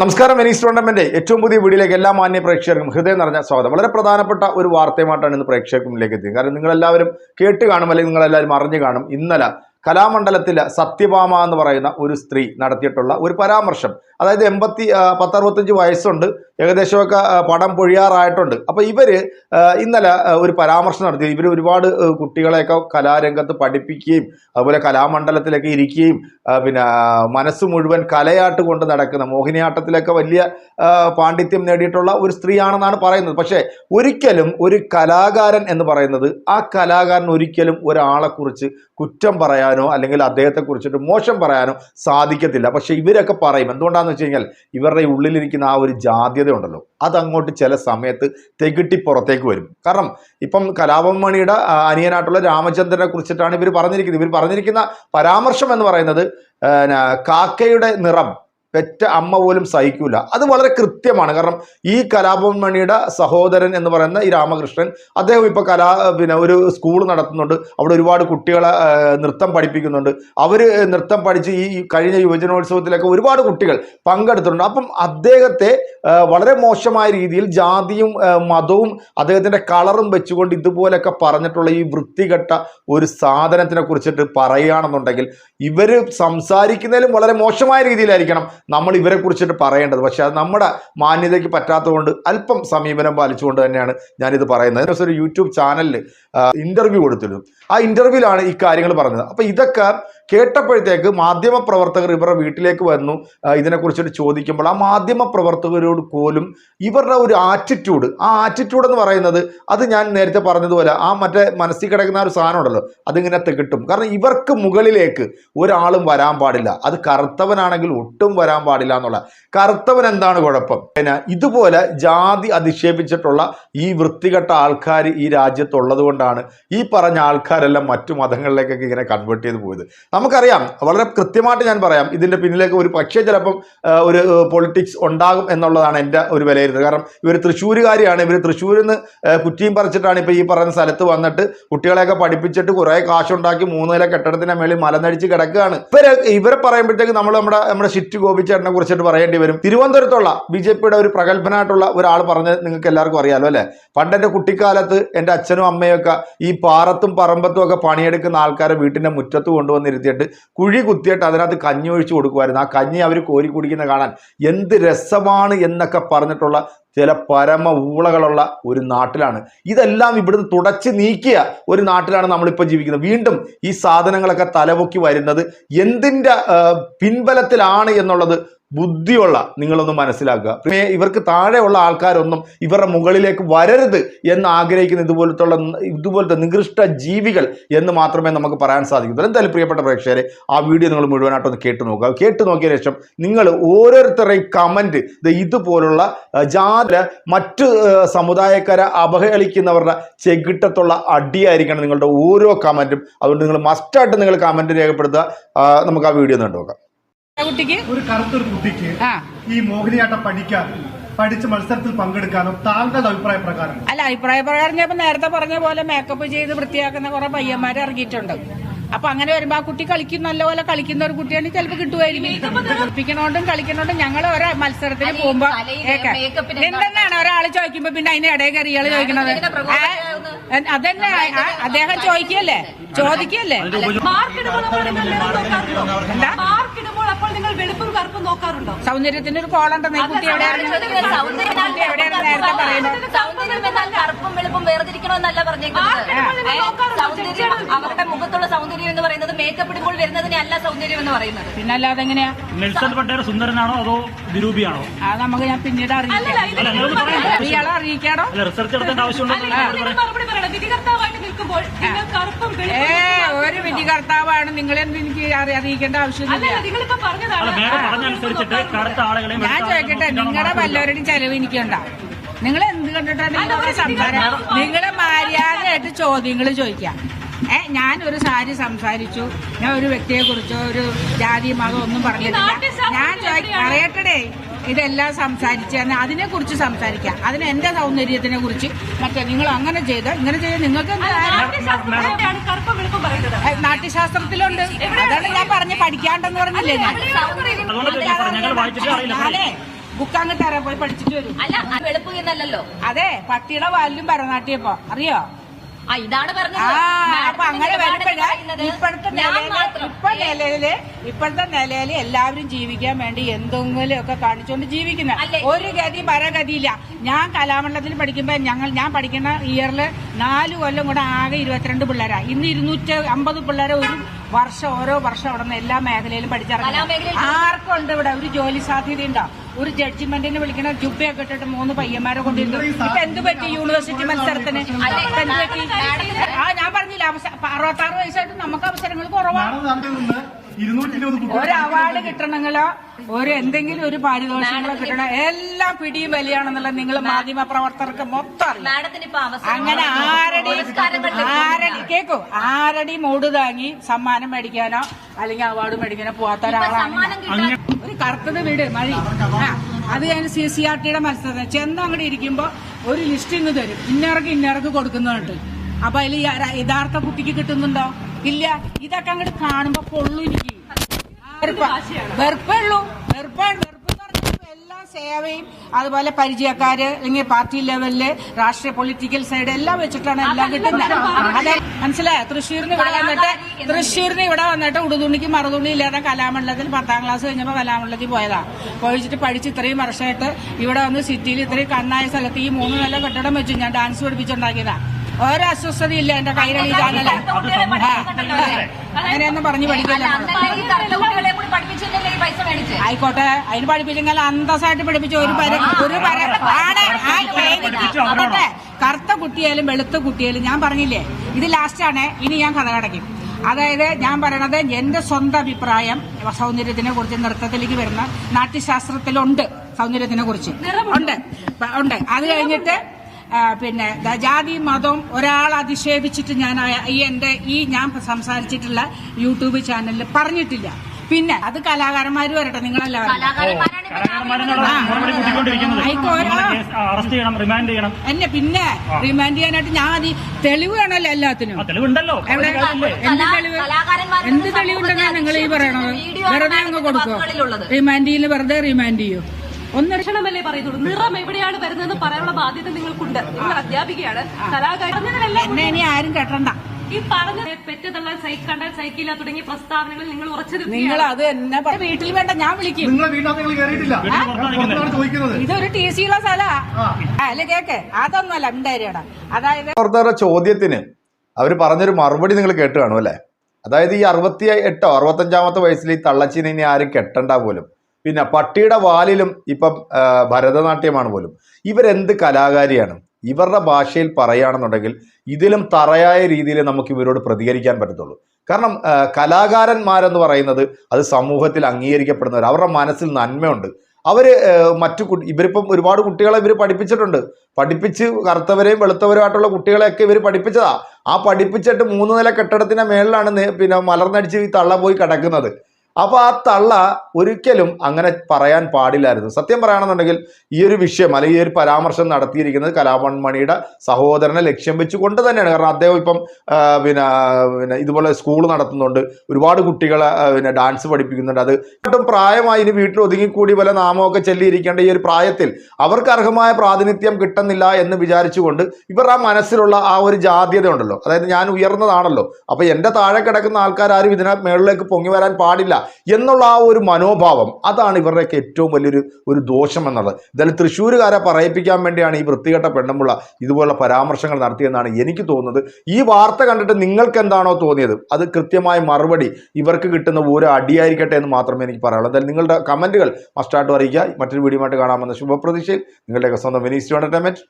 നമസ്കാരം Venice tournament ഏറ്റവും പുതിയ വീഡിയോയിലേക്ക് എല്ലാ മാന്യ പ്രേക്ഷകർക്കും ഹൃദയം നിറഞ്ഞ സ്വാഗതം. വളരെ പ്രധാനപ്പെട്ട ഒരു വാർത്തയുമായിട്ടാണ് ഇന്ന് പ്രേക്ഷകർക്ക് മുന്നിലേക്ക് എത്തിയത്. കാരണം നിങ്ങളെല്ലാവരും കേട്ട് കാണും അല്ലെങ്കിൽ നിങ്ങളെല്ലാവരും അറിഞ്ഞു കാണും ഇന്നലെ കലാമണ്ഡലത്തിലെ സത്യഭാമ എന്ന് പറയുന്ന ഒരു സ്ത്രീ നടത്തിയിട്ടുള്ള ഒരു പരാമർശം. അതായത് എൺപത്തി പത്തറുപത്തഞ്ച് വയസ്സുണ്ട്. ഏകദേശമൊക്കെ പടം പൊഴിയാറായിട്ടുണ്ട്. അപ്പോൾ ഇവർ ഇന്നലെ ഒരു പരാമർശം നടത്തി. ഇവർ ഒരുപാട് കുട്ടികളെയൊക്കെ കലാരംഗത്ത് പഠിപ്പിക്കുകയും അതുപോലെ കലാമണ്ഡലത്തിലൊക്കെ ഇരിക്കുകയും പിന്നെ മനസ്സ് മുഴുവൻ കലയാട്ട് കൊണ്ട് നടക്കുന്ന മോഹിനിയാട്ടത്തിലൊക്കെ വലിയ പാണ്ഡിത്യം നേടിയിട്ടുള്ള ഒരു സ്ത്രീയാണെന്നാണ് പറയുന്നത്. പക്ഷേ ഒരിക്കലും ഒരു കലാകാരൻ എന്ന് പറയുന്നത് ആ കലാകാരൻ ഒരിക്കലും ഒരാളെ കുറിച്ച് കുറ്റം പറയാനോ അല്ലെങ്കിൽ അദ്ദേഹത്തെ കുറിച്ചിട്ട് മോശം പറയാനോ സാധിക്കത്തില്ല. പക്ഷേ ഇവരൊക്കെ പറയും. എന്തുകൊണ്ടാന്ന് വെച്ച് കഴിഞ്ഞാൽ ഇവരുടെ ഉള്ളിലിരിക്കുന്ന ആ ഒരു ജാദ്യത ഉണ്ടല്ലോ അതങ്ങോട്ട് ചില സമയത്ത് തെകിട്ടി പുറത്തേക്ക് വരും. കാരണം ഇപ്പം കലാപം മണിയുടെ അനിയനായിട്ടുള്ള രാമചന്ദ്രനെ കുറിച്ചിട്ടാണ് ഇവർ പറഞ്ഞിരിക്കുന്നത്. ഇവർ പറഞ്ഞിരിക്കുന്ന പരാമർശം എന്ന് പറയുന്നത് കാക്കയുടെ നിറം. പെറ്റ അമ്മ പോലും സഹിക്കൂല. അത് വളരെ കൃത്യമാണ്. കാരണം ഈ കലാഭവൻ മണിയുടെ സഹോദരൻ എന്ന് പറയുന്ന ഈ രാമകൃഷ്ണൻ അദ്ദേഹം ഇപ്പോൾ കലാ പിന്നെ ഒരു സ്കൂൾ നടത്തുന്നുണ്ട്. അവിടെ ഒരുപാട് കുട്ടികളെ നൃത്തം പഠിപ്പിക്കുന്നുണ്ട്. അവർ നൃത്തം പഠിച്ച് ഈ കഴിഞ്ഞ യുവജനോത്സവത്തിലൊക്കെ ഒരുപാട് കുട്ടികൾ പങ്കെടുത്തിട്ടുണ്ട്. അപ്പം അദ്ദേഹത്തെ വളരെ മോശമായ രീതിയിൽ ജാതിയും മതവും അദ്ദേഹത്തിന്റെ കളറും വെച്ചുകൊണ്ട് ഇതുപോലെയൊക്കെ പറഞ്ഞിട്ടുള്ള ഈ വൃത്തികെട്ട ഒരു സാധനത്തിനെ കുറിച്ചിട്ട് പറയുകയാണെന്നുണ്ടെങ്കിൽ ഇവർ സംസാരിക്കുന്നതിലും വളരെ മോശമായ രീതിയിലായിരിക്കണം. നമ്മൾ ഇവരെ കുറിച്ചിട്ട് പറയേണ്ടത്. പക്ഷെ അത് നമ്മുടെ മാന്യതയ്ക്ക് പറ്റാത്തതുകൊണ്ട് അല്പം സമീപനം പാലിച്ചുകൊണ്ട് തന്നെയാണ് ഞാനിത് പറയുന്നത്. ഒരു യൂട്യൂബ് ചാനലിൽ ഇന്റർവ്യൂ കൊടുത്തിരുന്നു. ആ ഇന്റർവ്യൂവിലാണ് ഈ കാര്യങ്ങൾ പറഞ്ഞത്. അപ്പോൾ ഇതൊക്കെ കേട്ടപ്പോഴത്തേക്ക് മാധ്യമ പ്രവർത്തകർ ഇവരുടെ വീട്ടിലേക്ക് വന്നു. ഇതിനെക്കുറിച്ചിട്ട് ചോദിക്കുമ്പോൾ ആ മാധ്യമ പ്രവർത്തകരോട് പോലും ഇവരുടെ ഒരു ആറ്റിറ്റ്യൂഡ് ആ ആറ്റിറ്റ്യൂഡ് എന്ന് പറയുന്നത് അത് ഞാൻ നേരത്തെ പറഞ്ഞതുപോലെ ആ മറ്റേ മനസ്സിൽ കിടക്കുന്ന ഒരു സാധനം ഉണ്ടല്ലോ അതിങ്ങനെ കിട്ടും. കാരണം ഇവർക്ക് മുകളിലേക്ക് ഒരാളും വരാൻ പാടില്ല. അത് കറുത്തവനാണെങ്കിൽ ഒട്ടും വരാൻ പാടില്ല എന്നുള്ള. കറുത്തവൻ എന്താണ് കുഴപ്പം? പിന്നെ ഇതുപോലെ ജാതി അധിക്ഷേപിച്ചിട്ടുള്ള ഈ വൃത്തികെട്ട ആൾക്കാർ ഈ രാജ്യത്തുള്ളത് കൊണ്ടാണ് ഈ പറഞ്ഞ ആൾക്കാരെല്ലാം മറ്റു മതങ്ങളിലേക്കൊക്കെ ഇങ്ങനെ കൺവേർട്ട് ചെയ്ത് പോയത്. നമുക്കറിയാം വളരെ കൃത്യമായിട്ട് ഞാൻ പറയാം ഇതിന്റെ പിന്നിലേക്ക് ഒരു പക്ഷേ ചിലപ്പം ഒരു പൊളിറ്റിക്സ് ഉണ്ടാകും എന്നുള്ളതാണ് എന്റെ ഒരു വിലയിരുത്തൽ. കാരണം ഇവർ തൃശ്ശൂരുകാരിയാണ് ഇവർ തൃശ്ശൂരിൽ നിന്ന് കുറ്റിയും പറിച്ചിട്ടാണ് ഇപ്പോൾ ഈ പറയുന്ന സ്ഥലത്ത് വന്നിട്ട് കുട്ടികളെയൊക്കെ പഠിപ്പിച്ചിട്ട് കുറേ കാശുണ്ടാക്കി മൂന്ന് നില കെട്ടിടത്തിന്റെ മേളിൽ മലനടിച്ച് കിടക്കുകയാണ്. ഇവരെ ഇവരെ പറയുമ്പോഴത്തേക്ക് നമ്മൾ നമ്മുടെ നമ്മുടെ ഷിറ്റ് ഗോപിച്ചേട്ടനെ കുറിച്ചിട്ട് പറയേണ്ടി വരും. തിരുവനന്തപുരത്തുള്ള ബി ജെ പിയുടെ ഒരു പ്രഗത്ഭനായിട്ടുള്ള ഒരാൾ പറഞ്ഞ് നിങ്ങൾക്ക് എല്ലാവർക്കും അറിയാമല്ലോ അല്ലേ? പണ്ട് എന്റെ കുട്ടിക്കാലത്ത് എന്റെ അച്ഛനും അമ്മയൊക്കെ ഈ പാറത്തും പറമ്പത്തും ഒക്കെ പണിയെടുക്കുന്ന ആൾക്കാരെ വീട്ടിന്റെ മുറ്റത്ത് കൊണ്ടുവന്നിരുത്തിയിട്ട് കുഴി കുത്തിയിട്ട് അതിനകത്ത് കഞ്ഞി ഒഴിച്ചു കൊടുക്കുമായിരുന്നു. ആ കഞ്ഞി അവർ കോരി കുടിക്കുന്ന കാണാൻ എന്ത് രസമാണ് എന്നൊക്കെ പറഞ്ഞിട്ടുള്ള ചില പരമ ഊളകളുള്ള ഒരു നാട്ടിലാണ്. ഇതെല്ലാം ഇവിടുന്ന് തുടച്ച് നീക്കിയ ഒരു നാട്ടിലാണ് നമ്മളിപ്പോൾ ജീവിക്കുന്നത്. വീണ്ടും ഈ സാധനങ്ങളൊക്കെ തലപൊക്കി വരുന്നത് എന്തിന്റെ പിൻബലത്തിലാണ് എന്നുള്ളത് ബുദ്ധിയുള്ള നിങ്ങളൊന്ന് മനസ്സിലാക്കുക. ഇവർക്ക് താഴെയുള്ള ആൾക്കാരൊന്നും ഇവരുടെ മുകളിലേക്ക് വരരുത് എന്ന് ആഗ്രഹിക്കുന്ന ഇതുപോലത്തുള്ള ഇതുപോലത്തെ നികൃഷ്ട ജീവികൾ എന്ന് മാത്രമേ നമുക്ക് പറയാൻ സാധിക്കൂ എന്തായാലും പ്രിയപ്പെട്ട പ്രേക്ഷകരെ ആ വീഡിയോ നിങ്ങൾ മുഴുവനായിട്ടൊന്ന് കേട്ടു നോക്കുക. കേട്ടു നോക്കിയ ശേഷം നിങ്ങൾ ഓരോരുത്തരുടെയും കമന്റ് ഇതുപോലുള്ള ആ, ജാതി മറ്റ് സമുദായക്കാരെ അവഹേളിക്കുന്നവരുടെ ചെകിട്ടത്തുള്ള അടിയായിരിക്കണം നിങ്ങളുടെ ഓരോ കമന്റും അതുകൊണ്ട് നിങ്ങൾ മസ്റ്റായിട്ട് നിങ്ങൾ കമന്റ് രേഖപ്പെടുത്തുക. നമുക്ക് ആ വീഡിയോ ഒന്ന് കണ്ടു നോക്കാം കുട്ടിക്ക്? ഒരു കറുത്തൊരു കുട്ടിക്ക് ഈ മോഹിനിയാട്ടം പഠിക്കാൻ പഠിച്ച് മത്സരത്തിൽ പങ്കെടുക്കാനോ താങ്കളുടെ അഭിപ്രായ പ്രകാരം. അല്ല അഭിപ്രായ പ്രകാരം ഞാൻ നേരത്തെ പറഞ്ഞ പോലെ മേക്കപ്പ് ചെയ്ത് വൃത്തിയാക്കുന്ന കുറെ പയ്യന്മാരെ ഇറങ്ങിയിട്ടുണ്ട്. അപ്പൊ അങ്ങനെ വരുമ്പോ ആ കുട്ടി കളിക്കും നല്ലപോലെ കളിക്കുന്ന ഒരു കുട്ടിയാണ് ചിലപ്പോൾ കിട്ടുമായിരിക്കും കളിപ്പിക്കണോണ്ടും കളിക്കണോണ്ടും ഞങ്ങൾ ഒരേ മത്സരത്തിന് പോകുമ്പോ എന്തെന്നാണ് ഒരാൾ ചോദിക്കുമ്പോ പിന്നെ അതിന് ഇടയിൽ കയറി ഇയാൾ ചോദിക്കണത്? അതന്നെ ആ, അദ്ദേഹം ചോദിക്കല്ലേ ചോദിക്കല്ലേ? എന്താ? സൗന്ദര്യത്തിന് ഒരു കോളുണ്ടെന്ന് ഈ കുട്ടി എവിടെയാണ് നേരത്തെ പറയുന്നത് സൗന്ദര്യം എന്നാൽ കറുപ്പും വെളുപ്പും വേർതിരിക്കണമെന്നല്ല പറഞ്ഞേക്കുന്നത് ഏ, സൗന്ദര്യം അവരുടെ മുഖത്തുള്ള സൗന്ദര്യം എന്ന് പറയുന്നത് മേക്കപ്പ് ഇടുമ്പോൾ വരുന്നതിനെ അല്ല സൗന്ദര്യം എന്ന് പറയുന്നത്? പിന്നെ അല്ലാതെ എങ്ങനെയാ? നെൽസൺ പട്ടേൽ സുന്ദരനാണോ അതോ വിരൂപിയാണോ? അത് നമുക്ക് ഞാൻ പിന്നീട് അറിയിക്കാം. നിങ്ങളൊന്ന് ഇയാളെ അറിയിക്കാണോ അല്ല റിസർച്ച് നടത്തേണ്ട ആവശ്യമുണ്ടോ? വിധികർത്താവായിട്ട് നിൽക്കുമ്പോൾ നിങ്ങൾ കറുപ്പും വെളുപ്പും ഒരു വിധികർത്താവാണ്. നിങ്ങളെന്ത് എനിക്ക് അറി- അറിയിക്കേണ്ട ആവശ്യമില്ല ഞാൻ ചോദിക്കട്ടെ നിങ്ങളെ നിങ്ങളുടെ വല്ലവരുടെയും ചെലവ് എനിക്കുണ്ടാവും നിങ്ങൾ എന്ത് കണ്ടിട്ടാണ് നിങ്ങളുടെ സംസാരം? നിങ്ങളെ മര്യാദയായിട്ട് ചോദ്യങ്ങൾ ചോദിക്കാം. ഏ ഞാനൊരു ഒരു സാരി സംസാരിച്ചു. ഞാൻ ഒരു വ്യക്തിയെ കുറിച്ചോ ഒരു ജാതി മതം ഒന്നും പറഞ്ഞിട്ടില്ല. ഞാൻ പറയട്ടെ ഇതെല്ലാം സംസാരിച്ച് അതിനെ കുറിച്ച് സംസാരിക്കാം. അതിന് എന്റെ സൗന്ദര്യത്തിനെ കുറിച്ച് മറ്റേ നിങ്ങൾ അങ്ങനെ ചെയ്ത ഇങ്ങനെ ചെയ്ത നിങ്ങൾക്ക് നാട്യശാസ്ത്രത്തിലുണ്ട്. അതാണ് ഞാൻ പറഞ്ഞ് പഠിക്കാണ്ടെന്ന് പറഞ്ഞില്ലേ ഞാൻ? അതുകൊണ്ട് ചോദിക്കാം, ഞങ്ങൾ വായിച്ചിട്ട് അറിയില്ല. ഞാനേ ബുക്ക് അങ്ങോട്ട് തരാൻ പോയി പഠിച്ചിട്ട് വരും. അല്ല അത് വെളുപ്പ് അതെ പട്ടിയുടെ വാലിലും ഭരതനാട്യം ഇപ്പൊ. അറിയോ? ഇതാണ് പറഞ്ഞത്. ഇപ്പോഴത്തെ നിലയിൽ ഇപ്പോഴത്തെ എല്ലാവരും ജീവിക്കാൻ വേണ്ടി എന്തെങ്കിലും ഒക്കെ കാണിച്ചുകൊണ്ട് ജീവിക്കുന്ന ഒരു ഗതി പരഗതിയില്ല ഞാൻ കലാമണ്ഡലത്തിൽ പഠിക്കുമ്പോ ഞങ്ങൾ ഞാൻ പഠിക്കുന്ന ഇയറിൽ നാല് കൊല്ലം കൂടെ ആകെ ഇരുപത്തിരണ്ട് പിള്ളേരാ. ഇന്ന് ഇരുന്നൂറ്റി അമ്പത് പിള്ളേരെ ഒരു വർഷം ഓരോ വർഷം അവിടെ നിന്ന് എല്ലാ മേഖലയിലും പഠിച്ചിറങ്ങി ആർക്കുണ്ട് ആർക്കും ഉണ്ട് ഇവിടെ? ഒരു ജോലി സാധ്യത ഒരു ജഡ്ജ്മെന്റിനെ വിളിക്കണ ജുബയൊക്കെ ഇട്ടിട്ട് മൂന്ന് പയ്യന്മാരെ കൊണ്ടിരുന്നു. ഇപ്പൊ എന്ത് പറ്റി യൂണിവേഴ്സിറ്റി മത്സരത്തിന്? ആ ഞാൻ പറഞ്ഞില്ല അറുപത്തി ആറ് വയസ്സായിട്ട് നമുക്ക് അവസരങ്ങൾ കുറവാണ് ഒരു അവാർഡ് കിട്ടണമെങ്കിലോ ഒരു എന്തെങ്കിലും ഒരു പാരിതോഷികളോ കിട്ടണം എല്ലാം പിടിയും വലിയാണെന്നുള്ള നിങ്ങൾ മാധ്യമ പ്രവർത്തകർക്ക് മൊത്തം അങ്ങനെ ആരടി ആരടി കേക്കോ. ആരടി മൂട് താങ്ങി സമ്മാനം മേടിക്കാനോ അല്ലെങ്കിൽ അവാർഡ് മേടിക്കാനോ പോവാത്ത ഒരാളാണ് കറുത്തത് വീട് മഴ അത് കഴിഞ്ഞ് സി സി ആർ ടിയുടെ മത്സരം ചെന്ന് അങ്ങോട്ട് ഇരിക്കുമ്പോ ഒരു ലിസ്റ്റ് ഇങ്ങ് തരും. ഇന്നർക്ക് ഇന്നർക്ക് കൊടുക്കുന്നുണ്ട് അപ്പൊ അതിൽ യഥാർത്ഥ കുട്ടിക്ക് കിട്ടുന്നുണ്ടോ? ഇല്ല. ഇതൊക്കെ അങ്ങോട്ട് കാണുമ്പോ പൊള്ളു എനിക്ക്. വെറുപ്പുള്ളൂ വെറുപ്പാണ് വെറുപ്പ് എന്ന് പറഞ്ഞാൽ ഇപ്പൊ എല്ലാ സേവയും അതുപോലെ പരിചയക്കാര് അല്ലെങ്കിൽ പാർട്ടി ലെവലിൽ രാഷ്ട്രീയ പൊളിറ്റിക്കൽ സൈഡ് എല്ലാം വെച്ചിട്ടാണ് എല്ലാം കിട്ടുന്നത്. അതെ മനസ്സിലായ? തൃശ്ശൂരിന് ഇവിടെ വന്നിട്ട് തൃശ്ശൂരിന് ഇവിടെ വന്നിട്ട് ഉടുതുണിക്ക് മറുതുണി ഇല്ലാതെ കലാമണ്ഡലത്തിൽ പത്താം ക്ലാസ് കഴിഞ്ഞപ്പോൾ കലാമണ്ഡലത്തിൽ പോയതാ. പോയിച്ചിട്ട് പഠിച്ച് ഇത്രയും വർഷമായിട്ട് ഇവിടെ വന്ന് സിറ്റിയിൽ ഇത്രയും കണ്ണായ സ്ഥലത്ത് ഈ മൂന്ന് നില കെട്ടിടം വെച്ചു ഞാൻ ഡാൻസ് പഠിപ്പിച്ചുണ്ടാക്കിയതാ. ഒരു അസ്വസ്ഥതയില്ല എന്റെ കൈരളി ചാനൽ. അങ്ങനെയൊന്നും പറഞ്ഞു പഠിക്കില്ല അന്നല്ലേ ഈ കറുത്ത കുട്ടികളെ കൂടി പഠിപ്പിച്ചിട്ടല്ലേ ഈ പൈസ മേടിച്ച് ആയിക്കോട്ടെ. അതിന് പഠിപ്പിച്ചെങ്കിൽ അന്തസ്സായിട്ട് പഠിപ്പിച്ച. ഒരു പര ഒരു പര ആണ് ആയിക്കോട്ടെ കറുത്ത കുട്ടിയായാലും വെളുത്ത കുട്ടിയായാലും ഞാൻ പറഞ്ഞില്ലേ ഇത് ലാസ്റ്റാണ് ഇനി ഞാൻ കഥ കടക്കും. അതായത് ഞാൻ പറയണത് എന്റെ സ്വന്തം അഭിപ്രായം സൗന്ദര്യത്തിനെ കുറിച്ച് നൃത്തത്തിലേക്ക് വരുന്ന നാട്യശാസ്ത്രത്തിലുണ്ട് സൗന്ദര്യത്തിനെ കുറിച്ച്. ഉണ്ട്. ഉണ്ട്. അത് കഴിഞ്ഞിട്ട് പിന്നെ ജാതി മതം ഒരാൾ അധിക്ഷേപിച്ചിട്ട് ഞാൻ ഈ എന്റെ ഈ ഞാൻ സംസാരിച്ചിട്ടുള്ള യൂട്യൂബ് ചാനലിൽ പറഞ്ഞിട്ടില്ല. പിന്നെ അത് കലാകാരന്മാര് വരട്ടെ നിങ്ങളെല്ലാവരും. അറസ്റ്റ് ചെയ്യണം റിമാൻഡ് ചെയ്യണം. എന്നെ പിന്നെ റിമാൻഡ് ചെയ്യാനായിട്ട് ഞാൻ അതി തെളിവ് വേണമല്ലോ എല്ലാത്തിനും. ആ തെളിവുണ്ടല്ലോ. എവിടെ? എന്ത് തെളിവ്? എന്ത് തെളിവുണ്ടെന്നാ നിങ്ങൾ ഈ പറയണത്? വീഡിയോ വെറുതെ അങ്ങ് കൊടുക്കോ. റിമാൻഡ് ചെയ്യുന്ന വെറുതെ റിമാൻഡ് ചെയ്യോ? ഒന്ന് പറയുന്നത് പറയുന്നുള്ളൂ. നിറം എവിടെയാണ് വരുന്നതെന്ന് പറയാനുള്ള ബാധ്യത നിങ്ങൾക്കുണ്ട്. നിങ്ങൾ അധ്യാപികയാണ് കലാകാരൻ എന്നെ ഇനി ആരും കെട്ടണ്ട. ഈ പറഞ്ഞ പെറ്റതള്ളാൻ കണ്ടാൽ സൈക്കിളില്ല തുടങ്ങിയ പ്രസ്താവനകൾ നിങ്ങൾ ഉറച്ചു നിങ്ങൾ അത് എന്നെ വീട്ടിൽ വേണ്ട ഞാൻ വിളിക്കും. നിങ്ങളെ വീട്ടിനകത്ത് നിങ്ങൾ കയറിയിട്ടില്ല വീട്ടിൽ പുറത്താണ് പുറത്താണ് ചോദിക്കുന്നത്. ഇതൊരു ടി സി ഉള്ള സ്ഥലാ. ആ. അല്ല കേക്ക്. അതൊന്നുമല്ല ഉണ്ടായിരിക്കട അതായത് ചോദ്യത്തിന് അവർ പറഞ്ഞൊരു മറുപടി നിങ്ങൾ കേട്ട് കാണും അല്ലേ? അതായത് ഈ അറുപത്തി എട്ടോ അറുപത്തഞ്ചാമത്തെ വയസ്സിൽ ഈ തള്ളച്ചിനെ ഇനി ആരും കെട്ടണ്ട പോലും. പിന്നെ പട്ടിയുടെ വാലിലും ഇപ്പം ഭരതനാട്യമാണ് പോലും. ഇവരെന്ത് കലാകാരിയാണ്? ഇവരുടെ ഭാഷയിൽ പറയുകയാണെന്നുണ്ടെങ്കിൽ ഇതിലും തറയായ രീതിയിൽ നമുക്ക് ഇവരോട് പ്രതികരിക്കാൻ പറ്റത്തുള്ളൂ. കാരണം കലാകാരന്മാരെന്ന് പറയുന്നത് അത് സമൂഹത്തിൽ അംഗീകരിക്കപ്പെടുന്നവർ അവരുടെ മനസ്സിൽ നന്മയുണ്ട്. അവർ മറ്റു കുട്ടി ഇവരിപ്പം ഒരുപാട് കുട്ടികളെ ഇവർ പഠിപ്പിച്ചിട്ടുണ്ട്. പഠിപ്പിച്ച് കറുത്തവരെയും വെളുത്തവരുമായിട്ടുള്ള കുട്ടികളെയൊക്കെ ഇവർ പഠിപ്പിച്ചതാ. ആ പഠിപ്പിച്ചിട്ട് മൂന്ന് നില കെട്ടിടത്തിന്റെ മേളിലാണ് പിന്നെ മലർന്നടിച്ച് ഈ തള്ള പോയി കിടക്കുന്നത്. അപ്പോൾ ആ തള്ള ഒരിക്കലും അങ്ങനെ പറയാൻ പാടില്ലായിരുന്നു. സത്യം പറയുകയാണെന്നുണ്ടെങ്കിൽ ഈ ഒരു വിഷയം അല്ലെങ്കിൽ ഈ ഒരു പരാമർശം നടത്തിയിരിക്കുന്നത് കലാമൺമണിയുടെ സഹോദരനെ ലക്ഷ്യം വെച്ചുകൊണ്ട് തന്നെയാണ്. കാരണം അദ്ദേഹം ഇപ്പം പിന്നെ പിന്നെ ഇതുപോലെ സ്കൂൾ നടത്തുന്നുണ്ട്. ഒരുപാട് കുട്ടികളെ പിന്നെ ഡാൻസ് പഠിപ്പിക്കുന്നുണ്ട്. അത് ഒട്ടും പ്രായമായി ഇനി വീട്ടിൽ ഒതുങ്ങിക്കൂടി വല്ല നാമമൊക്കെ ചെല്ലിയിരിക്കേണ്ട ഈ ഒരു പ്രായത്തിൽ അവർക്ക് അർഹമായ പ്രാതിനിധ്യം കിട്ടുന്നില്ല എന്ന് വിചാരിച്ചുകൊണ്ട് ഇവർ ആ മനസ്സിലുള്ള ആ ഒരു ജാതീയത ഉണ്ടല്ലോ അതായത് ഞാൻ ഉയർന്നതാണല്ലോ. അപ്പോൾ എന്റെ താഴെ കിടക്കുന്ന ആൾക്കാരും ഇതിനെ മേളിലേക്ക് പൊങ്ങി വരാൻ പാടില്ല. എന്നുള്ള ആ ഒരു മനോഭാവം അതാണ് ഇവരുടെയൊക്കെ ഏറ്റവും വലിയൊരു ഒരു ദോഷം എന്നുള്ളത്. എന്തായാലും തൃശ്ശൂരുകാരെ പറയിപ്പിക്കാൻ വേണ്ടിയാണ് ഈ വൃത്തികെട്ട പെണ്ണുമുള്ള ഇതുപോലുള്ള പരാമർശങ്ങൾ നടത്തിയെന്നാണ് എനിക്ക് തോന്നുന്നത്. ഈ വാർത്ത കണ്ടിട്ട് നിങ്ങൾക്ക് എന്താണോ തോന്നിയത്? അത് കൃത്യമായ മറുപടി ഇവർക്ക് കിട്ടുന്ന ഓരോ അടിയായിരിക്കട്ടെ എന്ന് മാത്രമേ എനിക്ക് പറയാനുള്ളൂ. എന്തായാലും നിങ്ങളുടെ കമന്റുകൾ മസ്റ്റായിട്ട് അറിയിക്കുക. മറ്റൊരു വീഡിയോ ആയിട്ട് കാണാമെന്ന ശുഭപ്രതീക്ഷയിൽ നിങ്ങളുടെയൊക്കെ സ്വന്തം വിനീസ് എന്റർടൈൻമെന്റ്